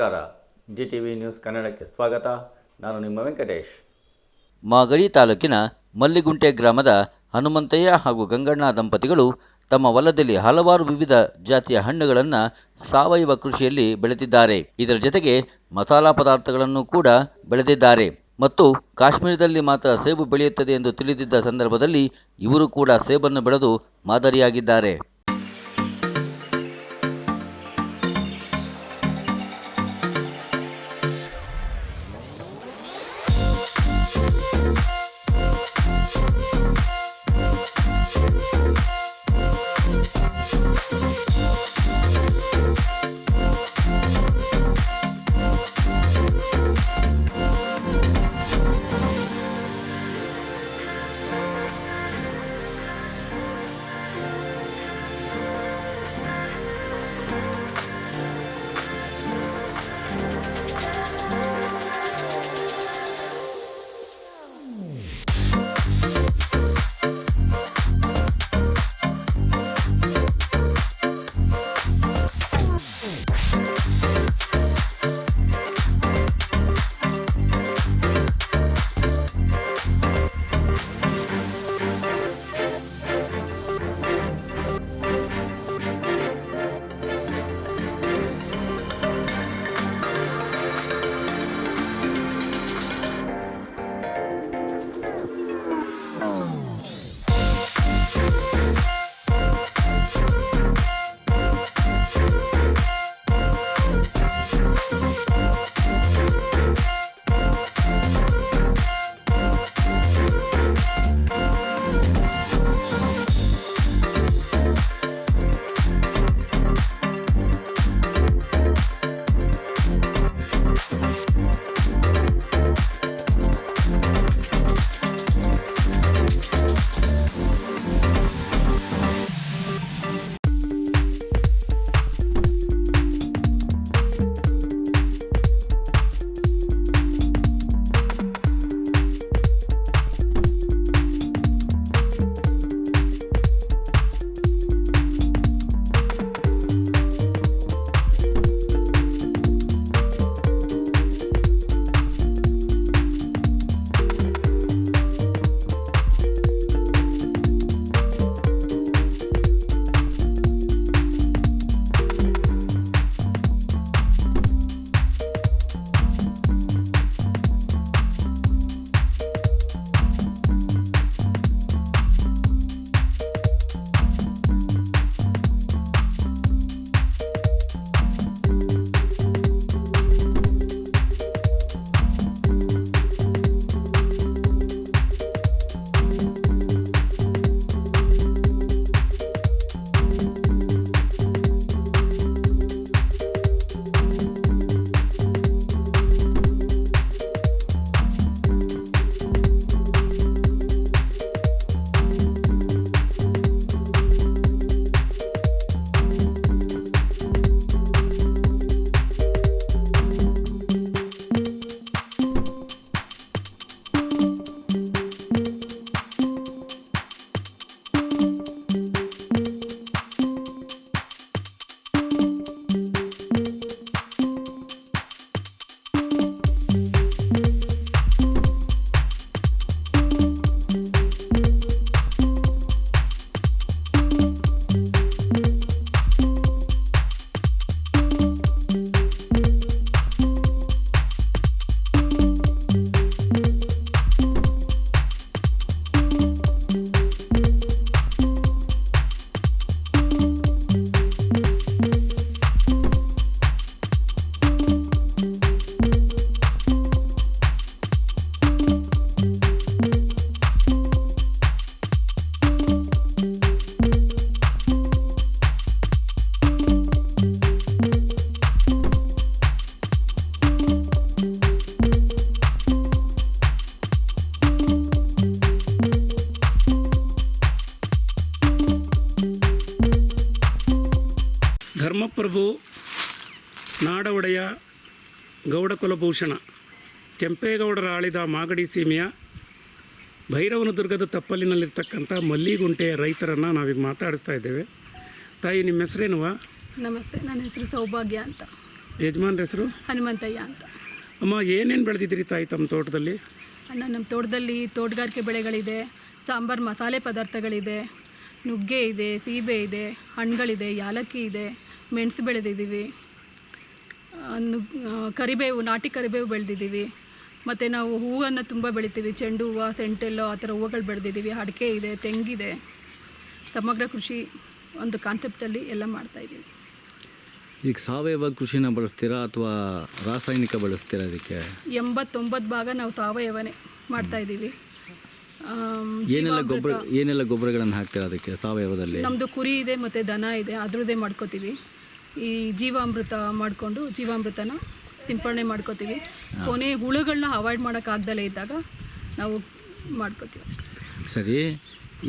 ನಮಸ್ಕಾರ. G T V news ಕನ್ನಡಕ್ಕೆ ಸ್ವಾಗತ. ನಾನು ನಿಮ್ಮ ವೆಂಕಟೇಶ್. ಮಾಗಡಿ ತಾಲೂಕಿನ ಮಲ್ಲಿಗುಂಟೆ ಗ್ರಾಮದ ಹನುಮಂತಯ್ಯ ಹಾಗೂ ಗಂಗಣ್ಣ ದಂಪತಿಗಳು ತಮ್ಮ ಹೊಲದಲ್ಲಿ ಹಲವಾರು ವಿವಿಧ ಜಾತಿಯ ಹಣ್ಣುಗಳನ್ನು ಸಾವಯವ ಕೃಷಿಯಲ್ಲಿ ಬೆಳೆದಿದ್ದಾರೆ. ಇದರ ಜೊತೆಗೆ ಮಸಾಲಾ ಪದಾರ್ಥಗಳನ್ನು ಕೂಡ ಬೆಳೆದಿದ್ದಾರೆ. ಮತ್ತು ಕಾಶ್ಮೀರದಲ್ಲಿ ಮಾತ್ರ ಸೇಬು ಬೆಳೆಯುತ್ತದೆ ಎಂದು ತಿಳಿದಿದ್ದ ಸಂದರ್ಭದಲ್ಲಿ ಇವರು ಕೂಡ ಸೇಬನ್ನು ಬೆಳೆದು ಮಾದರಿಯಾಗಿದ್ದಾರೆ. ಧರ್ಮಪ್ರಭು ನಾಡೊಡೆಯ ಗೌಡ ಕುಲಭೂಷಣ ಕೆಂಪೇಗೌಡರ ಆಳಿದ ಮಾಗಡಿ ಸೀಮೆಯ ಭೈರವನ ದುರ್ಗದ ತಪ್ಪಲಿನಲ್ಲಿರ್ತಕ್ಕಂಥ ಮಲ್ಲಿಗುಂಟೆಯ ರೈತರನ್ನು ನಾವೀಗ ಮಾತಾಡಿಸ್ತಾ ಇದ್ದೇವೆ. ತಾಯಿ ನಿಮ್ಮ ಹೆಸರೇನುವ ನಮಸ್ತೆ ನನ್ನ ಹೆಸರು ಸೌಭಾಗ್ಯ ಅಂತ. ಯಜಮಾನ್ರ ಹೆಸರು? ಹನುಮಂತಯ್ಯ ಅಂತ. ಅಮ್ಮ ಏನೇನು ಬೆಳೆದಿದ್ದೀರಿ ತಾಯಿ ತಮ್ಮ ತೋಟದಲ್ಲಿ? ಅಣ್ಣ ನಮ್ಮ ತೋಟದಲ್ಲಿ ತೋಟಗಾರಿಕೆ ಬೆಳೆಗಳಿದೆ ಸಾಂಬಾರು ಮಸಾಲೆ ಪದಾರ್ಥಗಳಿದೆ ನುಗ್ಗೆ ಇದೆ ಸೀಬೆ ಇದೆ ಹಣ್ಣುಗಳಿದೆ ಯಾಲಕ್ಕಿ ಇದೆ ಮೆಣಸು ಬೆಳೆದಿದ್ದೀವಿ. ಕರಿಬೇವು ನಾಟಿ ಕರಿಬೇವು ಬೆಳೆದಿದ್ದೀವಿ. ಮತ್ತು ನಾವು ಹೂವನ್ನು ತುಂಬ ಬೆಳಿತೀವಿ. ಚೆಂಡು ಹೂವು ಸೆಂಟೆಲ್ಲೋ ಆ ಥರ ಹೂವುಗಳು ಬೆಳೆದಿದ್ದೀವಿ. ಅಡಿಕೆ ಇದೆ ತೆಂಗಿದೆ. ಸಮಗ್ರ ಕೃಷಿ ಒಂದು ಕಾನ್ಸೆಪ್ಟಲ್ಲಿ ಎಲ್ಲ ಮಾಡ್ತಾಯಿದ್ದೀವಿ ಈಗ ಸಾವಯವ ಕೃಷಿನ ಬಳಸ್ತೀರಾ ಅಥವಾ ರಾಸಾಯನಿಕ ಬಳಸ್ತೀರಾ ಅದಕ್ಕೆ ಎಂಬತ್ತೊಂಬತ್ತು ಭಾಗ ನಾವು ಸಾವಯವನೇ ಮಾಡ್ತಾಯಿದ್ದೀವಿ ಏನೆಲ್ಲ ಗೊಬ್ಬರ ಏನೆಲ್ಲ ಗೊಬ್ಬರಗಳನ್ನು ಹಾಕ್ತೀರಾ ಅದಕ್ಕೆ ಸಾವಯವದಲ್ಲಿ? ನಮ್ಮದು ಕುರಿ ಇದೆ ಮತ್ತು ದನ ಇದೆ. ಅದ್ರದ್ದೇ ಮಾಡ್ಕೋತೀವಿ. ಈ ಜೀವಾಮೃತ ಮಾಡಿಕೊಂಡು ಜೀವಾಮೃತನ ಸಿಂಪಡಣೆ ಮಾಡ್ಕೋತೀವಿ. ಕೊನೆ ಹುಳುಗಳನ್ನ ಅವಾಯ್ಡ್ ಮಾಡೋಕ್ಕಾಗ್ದಲೇ ಇದ್ದಾಗ ನಾವು ಮಾಡ್ಕೋತೀವಿ ಸರಿ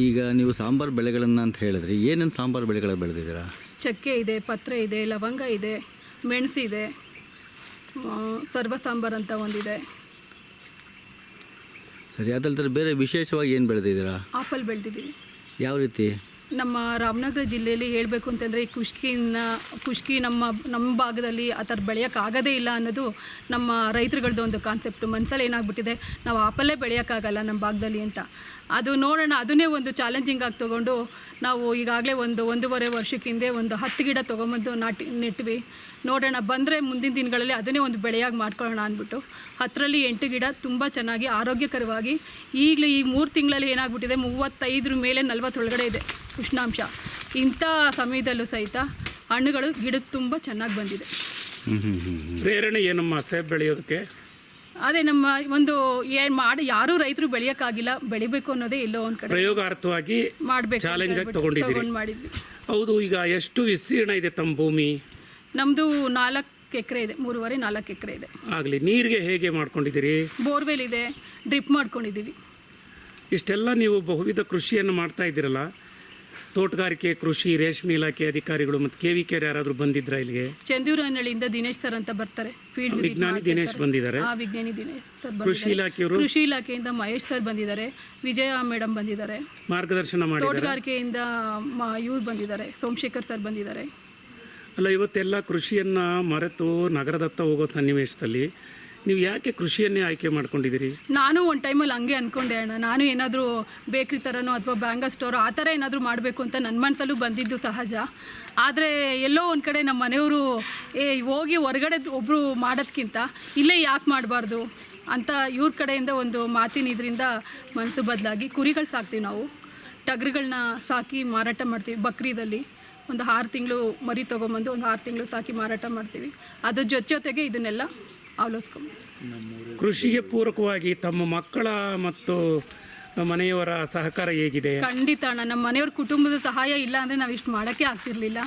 ಈಗ ನೀವು ಸಾಂಬಾರು ಬೆಳೆಗಳನ್ನು ಅಂತ ಹೇಳಿದ್ರಿ ಏನೇನು ಸಾಂಬಾರು ಬೆಳೆಗಳ ಬೆಳೆದಿದ್ದೀರಾ? ಚಕ್ಕೆ ಇದೆ ಪತ್ರೆ ಇದೆ ಲವಂಗ ಇದೆ ಮೆಣಸಿದೆ ಇದೆ ಸರ್ವ ಸಾಂಬಾರು ಅಂತ ಒಂದಿದೆ. ಸರಿ ಅದಲ್ಲದೆ ಬೇರೆ ವಿಶೇಷವಾಗಿ ಏನು ಬೆಳೆದಿದ್ದೀರಾ? ಆಪಲ್ ಬೆಳೆದಿದ್ದೀವಿ. ಯಾವ ರೀತಿ? ನಮ್ಮ ರಾಮನಗರ ಜಿಲ್ಲೆಯಲ್ಲಿ ಹೇಳಬೇಕು ಅಂತಂದರೆ ಈ ಕುಷ್ಕಿನ, ಕುಷ್ಕಿ ನಮ್ಮ ನಮ್ಮ ಭಾಗದಲ್ಲಿ ಆ ಥರ ಬೆಳೆಯೋಕ್ಕಾಗೋದೇ ಇಲ್ಲ ಅನ್ನೋದು ನಮ್ಮ ರೈತರುಗಳದ್ದು ಒಂದು ಕಾನ್ಸೆಪ್ಟು ಮನಸ್ಸಲ್ಲಿ ಏನಾಗ್ಬಿಟ್ಟಿದೆ, ನಾವು ಆಪಲ್ಲೇ ಬೆಳೆಯೋಕ್ಕಾಗಲ್ಲ ನಮ್ಮ ಭಾಗದಲ್ಲಿ ಅಂತ. ಅದು ನೋಡೋಣ, ಅದನ್ನೇ ಒಂದು ಚಾಲೆಂಜಿಂಗ್ ಆಗಿ ತೊಗೊಂಡು ನಾವು ಈಗಾಗಲೇ ಒಂದು ಒಂದೂವರೆ ವರ್ಷಕ್ಕಿಂದೆ ಒಂದು ಹತ್ತು ಗಿಡ ತೊಗೊಂಬಂದು ನಾಟಿ ನೆಟ್ವಿ ನೋಡೋಣ ಬಂದರೆ ಮುಂದಿನ ದಿನಗಳಲ್ಲಿ ಅದನ್ನೇ ಒಂದು ಬೆಳೆಯಾಗಿ ಮಾಡ್ಕೊಳ್ಳೋಣ ಅಂದ್ಬಿಟ್ಟು. ಹತ್ತರಲ್ಲಿ ಎಂಟು ಗಿಡ ತುಂಬ ಚೆನ್ನಾಗಿ ಆರೋಗ್ಯಕರವಾಗಿ ಈಗಲೂ ಈ ಮೂರು ತಿಂಗಳಲ್ಲಿ ಏನಾಗ್ಬಿಟ್ಟಿದೆ ಮೂವತ್ತೈದರ ಮೇಲೆ ನಲ್ವತ್ತೊಳಗಡೆ ಇದೆ ಉಷ್ಣಾಂಶ. ಇಂಥ ಸಮಯದಲ್ಲೂ ಸಹಿತ ಹಣ್ಣುಗಳು ಗಿಡಕ್ಕೆ ತುಂಬ ಚೆನ್ನಾಗಿ ಬಂದಿದೆ. ಪ್ರೇರಣೆ ಏನಮ್ಮ ಸೇಬ್ ಬೆಳೆಯೋದಕ್ಕೆ? ಅದೇ ನಮ್ಮ ಒಂದು ಏನು ಮಾಡಿ ಯಾರೂ ರೈತರು ಬೆಳೆಯೋಕ್ಕಾಗಿಲ್ಲ ಬೆಳಿಬೇಕು ಅನ್ನೋದೇ ಎಲ್ಲೋ ಒಂದು ಕಡೆ ಪ್ರಯೋಗಾರ್ಥವಾಗಿ ಮಾಡಬೇಕು ಚಾಲೆಂಜ್ ತಗೊಂಡಿದ್ದೀರಿ. ಮಾಡಿದ್ವಿ. ಹೌದು ಈಗ ಎಷ್ಟು ವಿಸ್ತೀರ್ಣ ಇದೆ ತಮ್ಮ ಭೂಮಿ? ನಮ್ಮದು ನಾಲ್ಕು ಎಕರೆ ಇದೆ ಮೂರುವರೆ ನಾಲ್ಕು ಎಕರೆ ಇದೆ. ಆಗಲಿ ನೀರಿಗೆ ಹೇಗೆ ಮಾಡ್ಕೊಂಡಿದ್ದೀರಿ? ಬೋರ್ವೆಲ್ ಇದೆ ಡ್ರಿಪ್ ಮಾಡ್ಕೊಂಡಿದ್ದೀವಿ. ಇಷ್ಟೆಲ್ಲ ನೀವು ಬಹುವಿಧ ಕೃಷಿಯನ್ನು ಮಾಡ್ತಾ ಇದ್ದೀರಲ್ಲ? ತೋಟಗಾರಿಕೆ ಕೃಷಿ ರೇಷ್ಮೆ ಇಲಾಖೆ ಅಧಿಕಾರಿಗಳು ಮತ್ತು ಕೆ ವಿ ಕೆರೆ ಯಾರಾದರೂ ಬಂದಿದ್ರಾ ಇಲ್ಲಿಗೆ? ಚಂದೂರಹಳ್ಳಿಯಿಂದ ದಿನೇಶ್ ಸರ್ ಅಂತ ಬರ್ತಾರೆ. ಫೀಲ್ಡ್ ವಿಜ್ಞಾನಿ ದಿನೇಶ್ ಬಂದಿದ್ದಾರೆ. ಆ ವಿಜ್ಞಾನಿ ದಿನೇಶ್ ಸರ್ ಕೃಷಿ ಇಲಾಖೆಯವರು? ಕೃಷಿ ಇಲಾಖೆಯಿಂದ ಮಹೇಶ್ ಸರ್ ಬಂದಿದ್ದಾರೆ ವಿಜಯ ಮೇಡಮ್ ಬಂದಿದ್ದಾರೆ. ಮಾರ್ಗದರ್ಶನ ಮಾಡಿದ್ದಾರೆ. ತೋಟಗಾರಿಕೆಯಿಂದ ಇವ್ರು ಬಂದಿದ್ದಾರೆ ಸೋಮಶೇಖರ್ ಸರ್ ಬಂದಿದ್ದಾರೆ. ಅಲ್ಲ, ಇವತ್ತೆಲ್ಲ ಕೃಷಿಯನ್ನು ಮರೆತು ನಗರದತ್ತ ಹೋಗೋ ಸನ್ನಿವೇಶದಲ್ಲಿ ನೀವು ಯಾಕೆ ಕೃಷಿಯನ್ನೇ ಆಯ್ಕೆ ಮಾಡ್ಕೊಂಡಿದ್ದೀರಿ? ನಾನು ಒಂದು ಟೈಮಲ್ಲಿ ಹಂಗೆ ಅಂದ್ಕೊಂಡೆ ಅಣ್ಣ. ನಾನು ಏನಾದರೂ ಬೇಕ್ರಿ ಥರನೋ ಅಥವಾ ಬ್ಯಾಂಗ ಸ್ಟೋರ್ ಆ ಥರ ಏನಾದರೂ ಮಾಡಬೇಕು ಅಂತ ನನ್ನ ಮನಸ್ಸಲ್ಲೂ ಬಂದಿದ್ದು ಸಹಜ. ಆದರೆ ಎಲ್ಲೋ ಒಂದು ಕಡೆ ನಮ್ಮ ಮನೆಯವರು, ಏ, ಹೋಗಿ ಹೊರಗಡೆ ಒಬ್ಬರು ಮಾಡೋದ್ಕಿಂತ ಇಲ್ಲೇ ಯಾಕೆ ಮಾಡಬಾರ್ದು? ಅಂತ ಇವ್ರ ಕಡೆಯಿಂದ ಒಂದು ಮಾತಿನ ಇದರಿಂದ ಮನಸ್ಸು ಬದಲಾಗಿ ಕುರಿಗಳು ಸಾಕ್ತೀವಿ ನಾವು. ಟಗರುಗಳನ್ನ ಸಾಕಿ ಮಾರಾಟ ಮಾಡ್ತೀವಿ ಬಕ್ರೀದಲ್ಲಿ. ಒಂದು ಆರು ತಿಂಗಳು ಮರಿ ತೊಗೊಂಬಂದು ಒಂದು ಆರು ತಿಂಗಳು ಸಾಕಿ ಮಾರಾಟ ಮಾಡ್ತೀವಿ. ಅದ್ರ ಜೊತೆ ಜೊತೆಗೆ ಇದನ್ನೆಲ್ಲ ಅವಲೋಸ್ಕೊಂಡು ಕೃಷಿಗೆ ಪೂರಕವಾಗಿ ತಮ್ಮ ಮಕ್ಕಳ ಮತ್ತು ಮನೆಯವರ ಸಹಕಾರ ಹೇಗಿದೆ? ಖಂಡಿತ ಅಣ್ಣ. ನಮ್ಮ ಮನೆಯವ್ರ ಕುಟುಂಬದ ಸಹಾಯ ಇಲ್ಲ ಅಂದ್ರೆ ನಾವು ಇಷ್ಟು ಮಾಡಕ್ಕೆ ಆಗ್ತಿರ್ಲಿಲ್ಲ.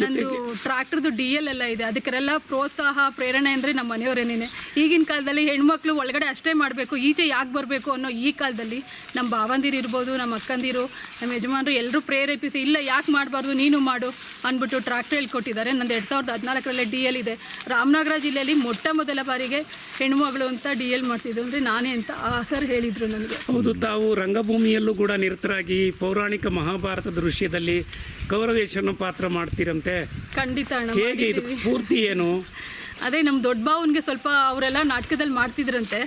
ನಂದು ಟ್ರ್ಯಾಕ್ಟರ್ದು ಡಿ ಎಲ್ ಎಲ್ಲ ಇದೆ. ಅದಕ್ಕೆಲ್ಲ ಪ್ರೋತ್ಸಾಹ ಪ್ರೇರಣೆ ಅಂದ್ರೆ ನಮ್ಮ ಮನೆಯವರೇನೇ ಈಗಿನ ಕಾಲದಲ್ಲಿ ಹೆಣ್ಮಕ್ಳು ಒಳಗಡೆ ಅಷ್ಟೇ ಮಾಡಬೇಕು. ಈಚೆ ಯಾಕೆ ಬರಬೇಕು ಅನ್ನೋ ಈ ಕಾಲದಲ್ಲಿ ನಮ್ಮ ಭಾವಂದಿರು ಇರ್ಬೋದು ನಮ್ಮ ಅಕ್ಕಂದಿರು ನಮ್ಮ ಯಜಮಾನರು ಎಲ್ಲರೂ ಪ್ರೇರೇಪಿಸಿ ಇಲ್ಲ ಯಾಕೆ ಮಾಡಬಾರ್ದು ನೀನು ಮಾಡು ಅಂದ್ಬಿಟ್ಟು ಟ್ರ್ಯಾಕ್ಟರ್ ಹೇಳ್ಕೊಟ್ಟಿದ್ದಾರೆ ನಂದು ಎರಡು ಸಾವಿರದ ಹದಿನಾಲ್ಕರಲ್ಲೇ ಡಿ ಎಲ್ ಇದೆ. ರಾಮನಗರ ಜಿಲ್ಲೆಯಲ್ಲಿ ಮೊಟ್ಟ ಮೊದಲ ಬಾರಿಗೆ ಹೆಣ್ಮಗಳು ಅಂತ ಡಿ ಎಲ್ ಮಾಡ್ತಿದ್ರು ಅಂದರೆ ನಾನೇ ಅಂತ ಆ ಸರ್ ಹೇಳಿದರು ನನಗೆ. ಹೌದು ತಾವು ರಂಗಭೂಮಿಯಲ್ಲೂ ಕೂಡ ನಿರತರಾಗಿ ಪೌರಾಣಿಕ ಮಹಾಭಾರತ ದೃಶ್ಯದಲ್ಲಿ ಗೌರವೇಶನ ಪಾತ್ರ ಮಾಡ್ತೀರಂತೆ. ಖಂಡಿತ ಅಣ್ಣ ಹೇಗೆ ಇದು ಪೂರ್ತಿ ಏನು? ಅದೇ ನಮ್ಮ ದೊಡ್ಡ ಬಾವನ್ಗೆ ಸ್ವಲ್ಪ ಅವರೆಲ್ಲ ನಾಟಕದಲ್ಲಿ ಮಾಡ್ತಿದ್ರಂತೆ.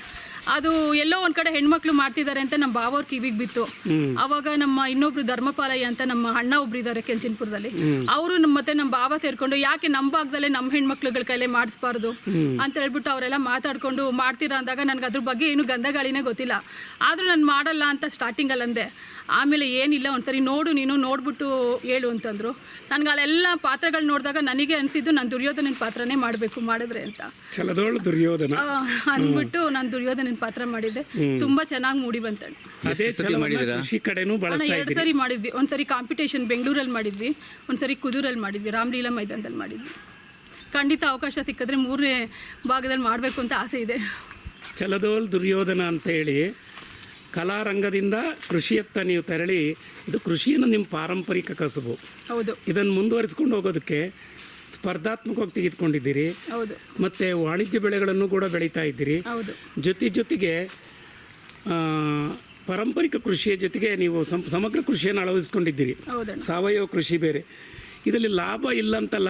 ಅದು ಎಲ್ಲೋ ಒಂದ್ ಕಡೆ ಹೆಣ್ಮಕ್ಳು ಮಾಡ್ತಿದ್ದಾರೆ ಅಂತ ನಮ್ಮ ಬಾವವ್ರ ಕಿವಿಗೆ ಬಿತ್ತು. ಅವಾಗ ನಮ್ಮ ಇನ್ನೊಬ್ರು ಧರ್ಮಪಾಲಯ್ಯ ಅಂತ ನಮ್ಮ ಅಣ್ಣ ಒಬ್ರು ಇದ್ದಾರೆ ಕೆಂಚಿನಪುರದಲ್ಲಿ. ಅವರು ನಮ್ಮ ಮತ್ತೆ ನಮ್ಮ ಬಾವ ಸೇರ್ಕೊಂಡು ಯಾಕೆ ನಮ್ಮ ಭಾಗದಲ್ಲೇ ನಮ್ಮ ಹೆಣ್ಮಕ್ಳುಗಳ ಕೈಲೇ ಮಾಡಿಸ್ಬಾರ್ದು? ಅಂತ ಹೇಳ್ಬಿಟ್ಟು ಅವರೆಲ್ಲ ಮಾತಾಡ್ಕೊಂಡು ಮಾಡ್ತೀರಾ ಅಂದಾಗ ನನಗೆ ಅದ್ರ ಬಗ್ಗೆ ಏನು ಗಂಧಗಾಳಿನೇ ಗೊತ್ತಿಲ್ಲ. ಆದ್ರೂ ನಾನು ಮಾಡಲ್ಲ ಅಂತ ಸ್ಟಾರ್ಟಿಂಗಲ್ಲಿ ಅಂದೆ. ಆಮೇಲೆ ಏನಿಲ್ಲ ಒಂದ್ಸರಿ ನೋಡು ನೀನು ನೋಡ್ಬಿಟ್ಟು ಹೇಳು ಅಂತಂದ್ರು. ನನಗೆ ಅಲ್ಲೆಲ್ಲ ಪಾತ್ರಗಳು ನೋಡಿದಾಗ ನನಗೆ ಅನಿಸಿದ್ದು ನಾನು ದುರ್ಯೋಧನ ಪಾತ್ರನೇ ಮಾಡಬೇಕು ಮಾಡಿದ್ರೆ ಅಂತ. ದುರ್ಯೋಧನ. ಅಂದ್ಬಿಟ್ಟು ನಾನು ಪಾತ್ರ ಮಾಡಿದ್ದೆ. ತುಂಬಾ ಚೆನ್ನಾಗಿ ಮೂಡಿ ಬಂತಣ್ಣ. ಅದೇ ಛಲವನ್ನ ಕೃಷಿ ಕಡೆನೂ ಅಣ್ಣ ಬಳಸ್ತಾ ಎರಡು ಸರಿ ಮಾಡಿದ್ವಿ. ಒಂದ್ಸರಿ ಕಾಂಪಿಟೇಷನ್ ಬೆಂಗಳೂರಲ್ಲಿ ಮಾಡಿದ್ವಿ ಒಂದ್ಸರಿ ಕುದೂರಲ್ಲಿ ಮಾಡಿದ್ವಿ ರಾಮಲೀಲಾ ಮೈದಾನದಲ್ಲಿ ಮಾಡಿದ್ವಿ. ಖಂಡಿತ ಅವಕಾಶ ಸಿಕ್ಕಿದ್ರೆ ಮೂರನೇ ಭಾಗದಲ್ಲಿ ಮಾಡಬೇಕು ಅಂತ ಆಸೆ ಇದೆ. ಚಲದೋಲ್ ದುರ್ಯೋಧನ ಅಂತ ಹೇಳಿ ಕಲಾರಂಗದಿಂದ ಕೃಷಿಯತ್ತ ನೀವು ತೆರಳಿ ಇದು ಕೃಷಿಯನ್ನು ನಿಮ್ಮ ಪಾರಂಪರಿಕ ಕಸುಬು. ಹೌದು. ಇದನ್ನು ಮುಂದುವರಿಸ್ಕೊಂಡು ಹೋಗೋದಕ್ಕೆ ಸ್ಪರ್ಧಾತ್ಮಕವಾಗಿ ತೆಗೆದುಕೊಂಡಿದ್ದೀರಿ. ಹೌದು. ಮತ್ತು ವಾಣಿಜ್ಯ ಬೆಳೆಗಳನ್ನು ಕೂಡ ಬೆಳೀತಾ ಇದ್ದೀರಿ. ಹೌದು. ಜೊತೆ ಜೊತೆಗೆ ಆ, ಪಾರಂಪರಿಕ ಕೃಷಿಯ ಜೊತೆಗೆ ನೀವು ಸಮಗ್ರ ಕೃಷಿಯನ್ನು ಅಳವಡಿಸ್ಕೊಂಡಿದ್ದೀರಿ. ಸಾವಯವ ಕೃಷಿ ಬೇರೆ. ಇದರಲ್ಲಿ ಲಾಭ ಇಲ್ಲ ಅಂತಲ್ಲ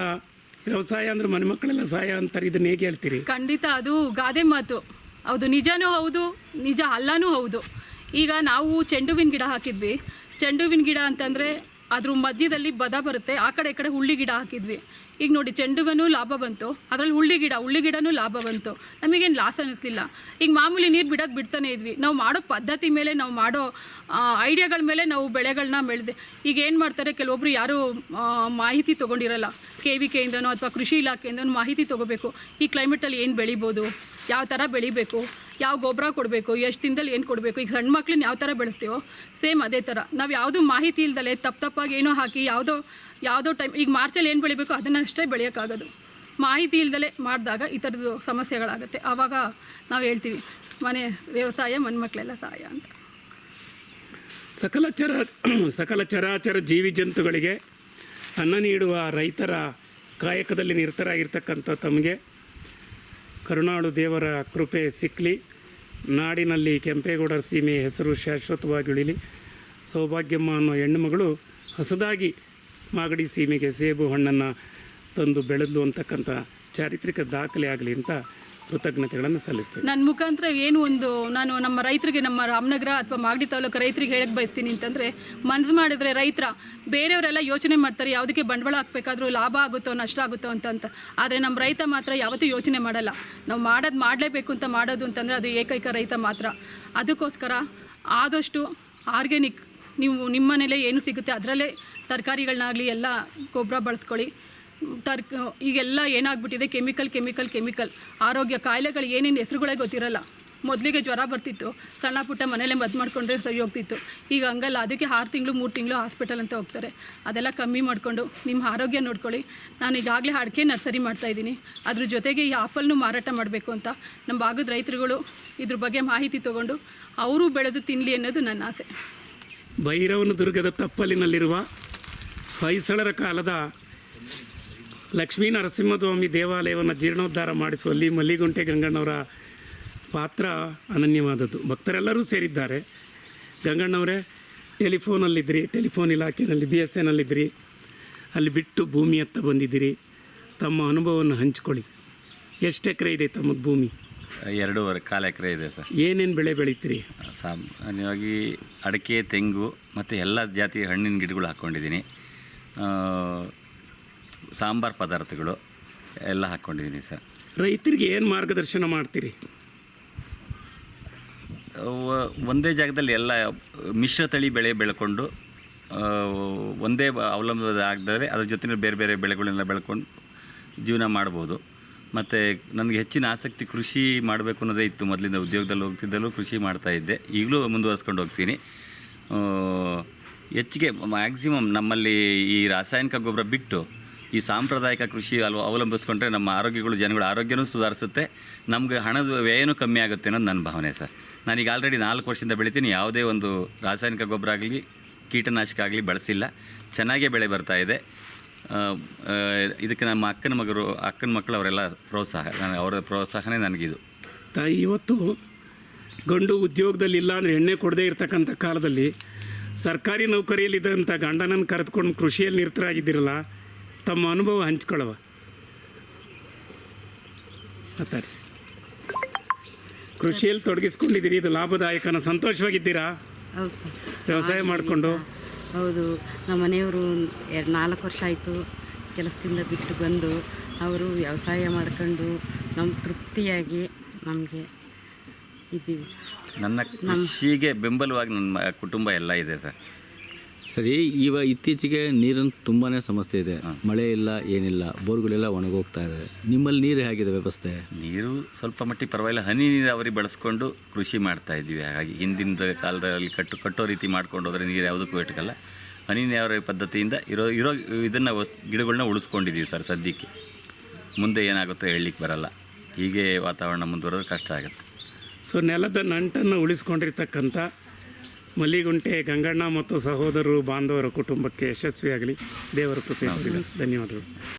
ವ್ಯವಸಾಯ ಅಂದ್ರೆ ಮನೆ ಮಕ್ಕಳೆಲ್ಲ ಸಹಾಯ ಅಂತಾರೆ ಇದನ್ನ ಹೇಗೆ ಹೇಳ್ತೀರಿ? ಖಂಡಿತ ಅದು ಗಾದೆ ಮಾತು. ಹೌದು ನಿಜನೂ ಹೌದು ನಿಜ ಅಲ್ಲನೂ ಹೌದು. ಈಗ ನಾವು ಚೆಂಡು ಹೂವಿನ ಗಿಡ ಹಾಕಿದ್ವಿ. ಚೆಂಡು ಹೂವಿನ ಗಿಡ ಅಂತಂದರೆ ಅದ್ರ ಮಧ್ಯದಲ್ಲಿ ಬದ ಬರುತ್ತೆ. ಆ ಕಡೆ, ಈ ಕಡೆ ಹುಳ್ಳಿ ಗಿಡ ಹಾಕಿದ್ವಿ. ಈಗ ನೋಡಿ ಚೆಂಡು ಲಾಭ ಬಂತು. ಅದರಲ್ಲಿ ಹುಳ್ಳಿ ಗಿಡ, ಹುಳ್ಳಿ ಗಿಡನೂ ಲಾಭ ಬಂತು. ನಮಗೇನು ಲಾಸ್ ಅನ್ನಿಸ್ಲಿಲ್ಲ ಈಗ ಮಾಮೂಲಿ ನೀರು ಬಿಡೋದು ಬಿಡ್ತಾನೆ ಇದ್ವಿ. ನಾವು ಮಾಡೋ ಪದ್ಧತಿ ಮೇಲೆ, ನಾವು ಮಾಡೋ ಐಡಿಯಾಗಳ ಮೇಲೆ ನಾವು ಬೆಳೆಗಳನ್ನ ಬೆಳೆದೆ, ಈಗ ಏನು ಮಾಡ್ತಾರೆ ಕೆಲವೊಬ್ಬರು ಯಾರು ಮಾಹಿತಿ ತೊಗೊಂಡಿರಲ್ಲ. ಕೆ ವಿ ಕೆಯಿಂದನೋ ಅಥವಾ ಕೃಷಿ ಇಲಾಖೆಯಿಂದನೋ ಮಾಹಿತಿ ತೊಗೋಬೇಕು. ಈ ಕ್ಲೈಮೇಟಲ್ಲಿ ಏನು ಬೆಳಿಬೋದು? ಯಾವ ಥರ ಬೆಳಿಬೇಕು? ಯಾವ ಗೊಬ್ಬರ ಕೊಡಬೇಕು, ಎಷ್ಟು ದಿನದಲ್ಲಿ ಏನು ಕೊಡಬೇಕು, ಈಗ ಸಣ್ಣ ಮಕ್ಳನ್ನ ಯಾವ ಥರ ಬೆಳೆಸ್ತೀವೋ ಸೇಮ್ ಅದೇ ಥರ ನಾವು ಯಾವುದೂ ಮಾಹಿತಿ ಇಲ್ದಲೆ ತಪ್ಪು ತಪ್ಪಾಗಿ ಏನೋ ಹಾಕಿ, ಯಾವುದೋ ಯಾವುದೋ ಟೈಮ್ ಈಗ ಮಾರ್ಚಲ್ಲಿ ಏನು ಬೆಳಿಬೇಕು ಅದನ್ನಷ್ಟೇ ಬೆಳೆಯೋಕ್ಕಾಗೋದು. ಮಾಹಿತಿ ಇಲ್ದಲೆ ಮಾಡಿದಾಗ ಈ ಥರದ್ದು ಸಮಸ್ಯೆಗಳಾಗುತ್ತೆ. ಆವಾಗ ನಾವು ಹೇಳ್ತೀವಿ, ಮನೆ ವ್ಯವಸಾಯ, ಮನ್ಮಕ್ಳೆಲ್ಲ ಸಹಾಯ ಅಂತ. ಸಕಲ ಚರ ಸಕಲ ಚರಾಚರ ಜೀವಿ ಜಂತುಗಳಿಗೆ ಅನ್ನ ನೀಡುವ ರೈತರ ಕಾಯಕದಲ್ಲಿ ನಿರತರಾಗಿರ್ತಕ್ಕಂಥ ತಮಗೆ ಕರುನಾಡು ದೇವರ ಕೃಪೆ ಸಿಕ್ಕಲಿ ನಾಡಿನಲ್ಲಿ ಕೆಂಪೇಗೌಡರ ಸೀಮೆ ಹೆಸರು ಶಾಶ್ವತವಾಗಿ ಉಳಿಲಿ. ಸೌಭಾಗ್ಯಮ್ಮ ಅನ್ನೋ ಹೆಣ್ಣುಮಗಳು ಹೊಸದಾಗಿ ಮಾಗಡಿ ಸೀಮೆಗೆ ಸೇಬು ಹಣ್ಣನ್ನು ತಂದು ಬೆಳೆದು ಅಂತಕ್ಕಂಥ ಚಾರಿತ್ರಿಕ ದಾಖಲೆ ಆಗಲಿ ಅಂತ ಕೃತಜ್ಞತೆಗಳನ್ನು ಸಲ್ಲಿಸ್ತೇವೆ ನನ್ನ ಮುಖಾಂತರ ಏನು ಒಂದು ನಾನು ನಮ್ಮ ರೈತರಿಗೆ, ನಮ್ಮ ರಾಮನಗರ ಅಥವಾ ಮಾಗಡಿ ತಾಲೂಕು ರೈತರಿಗೆ ಹೇಳಕ್ಕೆ ಬಯಸ್ತೀನಿ ಅಂತಂದರೆ, ಮನಸ್ಸು ಮಾಡಿದ್ರೆ ರೈತರ, ಬೇರೆಯವರೆಲ್ಲ ಯೋಚನೆ ಮಾಡ್ತಾರೆ, ಯಾವುದಕ್ಕೆ ಬಂಡವಾಳ ಹಾಕಬೇಕಾದ್ರೂ ಲಾಭ ಆಗುತ್ತೋ, ನಷ್ಟ ಆಗುತ್ತೋ ಅಂತ ಅಂತ. ಆದರೆ ನಮ್ಮ ರೈತ ಮಾತ್ರ ಯಾವತ್ತೂ ಯೋಚನೆ ಮಾಡಲ್ಲ. ನಾವು ಮಾಡೋದು ಮಾಡಲೇಬೇಕು ಅಂತ ಮಾಡೋದು ಅಂತಂದರೆ ಅದು ಏಕೈಕ ರೈತ ಮಾತ್ರ. ಅದಕ್ಕೋಸ್ಕರ ಆದಷ್ಟು ಆರ್ಗ್ಯಾನಿಕ್, ನೀವು ನಿಮ್ಮ ಮನೇಲೇ ಏನು ಸಿಗುತ್ತೆ, ಅದರಲ್ಲೇ ತರಕಾರಿಗಳನ್ನಾಗಲಿ ಎಲ್ಲ ಗೊಬ್ಬರ ಬಳಸ್ಕೊಳ್ಳಿ. ತರ್ಕ, ಈಗೆಲ್ಲ ಏನಾಗ್ಬಿಟ್ಟಿದೆ? Chemical chemical chemical. ಆರೋಗ್ಯ ಕಾಯಿಲೆಗಳು ಏನೇನು ಹೆಸರುಗಳೇ ಗೊತ್ತಿರಲ್ಲ. ಮೊದಲಿಗೆ ಜ್ವರ ಬರ್ತಿತ್ತು. ಸಣ್ಣ ಪುಟ್ಟ ಮನೇಲೆ ಮದ್ದು ಮಾಡ್ಕೊಂಡ್ರೆ ಸರಿ ಹೋಗ್ತಿತ್ತು. ಈಗ ಹಂಗಲ್ಲ. ಅದಕ್ಕೆ ಆರು ತಿಂಗಳು, ಮೂರು ತಿಂಗಳು ಹಾಸ್ಪಿಟಲ್ ಅಂತ ಹೋಗ್ತಾರೆ. ಅದೆಲ್ಲ ಕಮ್ಮಿ ಮಾಡಿಕೊಂಡು ನಿಮ್ಮ ಆರೋಗ್ಯ ನೋಡ್ಕೊಳ್ಳಿ. ನಾನು ಈಗಾಗಲೇ ಅಡಿಕೆ ನರ್ಸರಿ ಮಾಡ್ತಾಯಿದ್ದೀನಿ ಅದ್ರ ಜೊತೆಗೆ ಈ ಆಪಲ್ನು ಮಾರಾಟ ಮಾಡಬೇಕು ಅಂತ. ನಮ್ಮ ಭಾಗದ ರೈತರುಗಳು ಇದ್ರ ಬಗ್ಗೆ ಮಾಹಿತಿ ತೊಗೊಂಡು ಅವರು ಬೆಳೆದು ತಿನ್ನಲಿ ಅನ್ನೋದು ನನ್ನ ಆಸೆ. ಭೈರವನ ದುರ್ಗದ ತಪ್ಪಲಿನಲ್ಲಿರುವ ಹೊಯ್ಸಳರ ಕಾಲದ ಲಕ್ಷ್ಮೀ ನರಸಿಂಹಸ್ವಾಮಿ ದೇವಾಲಯವನ್ನು ಜೀರ್ಣೋದ್ಧಾರ ಮಾಡಿಸುವಲ್ಲಿ ಮಲ್ಲಿಗುಂಟೆ ಗಂಗಣ್ಣವರ ಪಾತ್ರ ಅನನ್ಯವಾದದ್ದು. ಭಕ್ತರೆಲ್ಲರೂ ಸೇರಿದ್ದಾರೆ. ಗಂಗಣ್ಣವರೇ ಟೆಲಿಫೋನಲ್ಲಿದ್ದಿರಿ ಟೆಲಿಫೋನ್ ಇಲಾಖೆಯಲ್ಲಿ ಬಿ ಎಸ್ ಎನ್ನಲ್ಲಿದ್ದಿರಿ ಅಲ್ಲಿ ಬಿಟ್ಟು ಭೂಮಿ ಹತ್ತ ಬಂದಿದ್ದೀರಿ. ತಮ್ಮ ಅನುಭವವನ್ನು ಹಂಚ್ಕೊಳ್ಳಿ. ಎಷ್ಟು ಎಕರೆ ಇದೆ ತಮ್ಮದು ಭೂಮಿ? ಎರಡೂವರೆ ಕಾಲು ಎಕರೆ ಇದೆ ಸರ್. ಏನೇನು ಬೆಳೆ ಬೆಳಿತೀರಿ? ಸಾಮಾನ್ಯವಾಗಿ ಅಡಿಕೆ ತೆಂಗು ಮತ್ತು ಎಲ್ಲ ಜಾತಿಯ ಹಣ್ಣಿನ ಗಿಡಗಳು ಹಾಕ್ಕೊಂಡಿದ್ದೀನಿ ಸಾಂಬಾರು ಪದಾರ್ಥಗಳು ಎಲ್ಲ ಹಾಕ್ಕೊಂಡಿದ್ದೀನಿ ಸರ್. ರೈತರಿಗೆ ಏನು ಮಾರ್ಗದರ್ಶನ ಮಾಡ್ತೀರಿ? ಒಂದೇ ಜಾಗದಲ್ಲಿ ಎಲ್ಲ ಮಿಶ್ರ ತಳಿ ಬೆಳೆ ಬೆಳ್ಕೊಂಡು ಒಂದೇ ಅವಲಂಬನೆ ಆಗದರೆ ಅದ್ರ ಜೊತೆ ಬೇರೆ ಬೇರೆ ಬೆಳೆಗಳನ್ನೆಲ್ಲ ಬೆಳ್ಕೊಂಡು ಜೀವನ ಮಾಡ್ಬೋದು. ಮತ್ತು ನನಗೆ ಹೆಚ್ಚಿನ ಆಸಕ್ತಿ ಕೃಷಿ ಮಾಡಬೇಕು ಅನ್ನೋದೇ ಇತ್ತು. ಮೊದಲಿಂದ ಉದ್ಯೋಗದಲ್ಲಿ ಹೋಗ್ತಿದ್ದಲ್ಲೂ ಕೃಷಿ ಮಾಡ್ತಾ ಇದ್ದೆ. ಈಗಲೂ ಮುಂದುವರ್ಸ್ಕೊಂಡು ಹೋಗ್ತೀನಿ. ಹೆಚ್ಚಿಗೆ ಮ್ಯಾಕ್ಸಿಮಮ್ ನಮ್ಮಲ್ಲಿ ಈ ರಾಸಾಯನಿಕ ಗೊಬ್ಬರ ಬಿಟ್ಟು ಈ ಸಾಂಪ್ರದಾಯಿಕ ಕೃಷಿ ಅಲ್ವ ಅವಲಂಬಿಸ್ಕೊಂಡ್ರೆ ನಮ್ಮ ಆರೋಗ್ಯಗಳು, ಜನಗಳ ಆರೋಗ್ಯನೂ ಸುಧಾರಿಸುತ್ತೆ. ನಮಗೆ ಹಣದ ವ್ಯಯನೂ ಕಮ್ಮಿ ಆಗುತ್ತೆ ಅನ್ನೋದು ನನ್ನ ಭಾವನೆ ಸರ್. ನಾನೀಗ ಆಲ್ರೆಡಿ ನಾಲ್ಕು ವರ್ಷದಿಂದ ಬೆಳಿತೀನಿ. ಯಾವುದೇ ಒಂದು ರಾಸಾಯನಿಕ ಗೊಬ್ಬರ ಆಗಲಿ, ಕೀಟನಾಶಕ ಆಗಲಿ ಬಳಸಿಲ್ಲ. ಚೆನ್ನಾಗೇ ಬೆಳೆ ಬರ್ತಾ ಇದೆ. ಇದಕ್ಕೆ ನಮ್ಮ ಅಕ್ಕನ ಮಗರು, ಅಕ್ಕನ ಮಕ್ಕಳು ಅವರೆಲ್ಲ ಪ್ರೋತ್ಸಾಹ ಅವರ ಪ್ರೋತ್ಸಾಹನೇ ನನಗಿದು. ತಾಯಿ, ಇವತ್ತು ಗಂಡು ಉದ್ಯೋಗದಲ್ಲಿ ಇಲ್ಲ ಅಂದರೆ ಎಣ್ಣೆ ಕೊಡದೇ ಇರತಕ್ಕಂಥ ಕಾಲದಲ್ಲಿ ಸರ್ಕಾರಿ ನೌಕರಿಯಲ್ಲಿದ್ದಂಥ ಗಂಡನನ್ನು ಕರೆದುಕೊಂಡು ಕೃಷಿಯಲ್ಲಿ ನಿರತರಾಗಿದ್ದೀರಲ್ಲ ತಮ್ಮ ಅನುಭವ ಹಂಚ್ಕೊಳ್ಳವ. ಮಾತಾಡಿ ಕೃಷಿಯಲ್ಲಿ ತೊಡಗಿಸ್ಕೊಂಡಿದ್ದೀರಿ ಇದು ಲಾಭದಾಯಕನ ಸಂತೋಷವಾಗಿದ್ದೀರಾ? ಹೌದು ಸರ್. ವ್ಯವಸಾಯ ಮಾಡಿಕೊಂಡು? ಹೌದು ನಮ್ಮ ಮನೆಯವರು ಎರಡು ನಾಲ್ಕು ವರ್ಷ ಆಯಿತು ಕೆಲಸದಿಂದ ಬಿಟ್ಟು ಬಂದು ಅವರು ವ್ಯವಸಾಯ ಮಾಡ್ಕೊಂಡು ನಮ್ಮ ತೃಪ್ತಿಯಾಗಿ ನಮಗೆ ಇದ್ದೀವಿ ಸರ್. ನನ್ನ ಕೃಷಿಗೆ ಬೆಂಬಲವಾಗಿ ನನ್ನ ಮ- ಕುಟುಂಬ ಎಲ್ಲ ಇದೆ ಸರ್. ಸರಿ ಇವ ಇತ್ತೀಚೆಗೆ ನೀರಿನ ತುಂಬಾ ಸಮಸ್ಯೆ ಇದೆ. ಮಳೆ ಇಲ್ಲ ಏನಿಲ್ಲ ಬೋರ್ಗಳೆಲ್ಲ ಒಣಗೋಗ್ತಾ ಇದೆ. ನಿಮ್ಮಲ್ಲಿ ನೀರು ಹೇಗಿದೆ ವ್ಯವಸ್ಥೆ? ನೀರು ಸ್ವಲ್ಪ ಮಟ್ಟಿಗೆ ಪರವಾಗಿಲ್ಲ. ಹನಿ ನೀರಾವರಿ ಬಳಸ್ಕೊಂಡು ಕೃಷಿ ಮಾಡ್ತಾ ಇದ್ದೀವಿ. ಹಾಗಾಗಿ ಹಿಂದಿನ ಕಾಲದಲ್ಲಿ ಕಟ್ಟು ಕಟ್ಟೋ ರೀತಿ ಮಾಡ್ಕೊಂಡು ಹೋದರೆ ನೀರು ಯಾವುದಕ್ಕೂ ಇಟ್ಕಲ್ಲ ಹನಿ ನೀರಾವರಿ ಪದ್ಧತಿಯಿಂದ ಇರೋ ಇರೋ ಇದನ್ನು ವಸ್ ಗಿಡಗಳನ್ನ ಉಳಿಸ್ಕೊಂಡಿದ್ದೀವಿ ಸರ್ ಸದ್ಯಕ್ಕೆ. ಮುಂದೆ ಏನಾಗುತ್ತೋ ಹೇಳಲಿಕ್ಕೆ ಬರಲ್ಲ. ಹೀಗೆ ವಾತಾವರಣ ಮುಂದುವರೆದ್ರೆ ಕಷ್ಟ ಆಗುತ್ತೆ. ಸೊ ನೆಲದ ನಂಟನ್ನು ಉಳಿಸ್ಕೊಂಡಿರ್ತಕ್ಕಂಥ ಮಲ್ಲಿಗುಂಟೆ ಗಂಗಣ್ಣ ಮತ್ತು ಸಹೋದರರು ಬಾಂಧವರ ಕುಟುಂಬಕ್ಕೆ ಯಶಸ್ವಿಯಾಗಲಿ. ದೇವರ ಕೃಪೆ ಧನ್ಯವಾದಗಳು.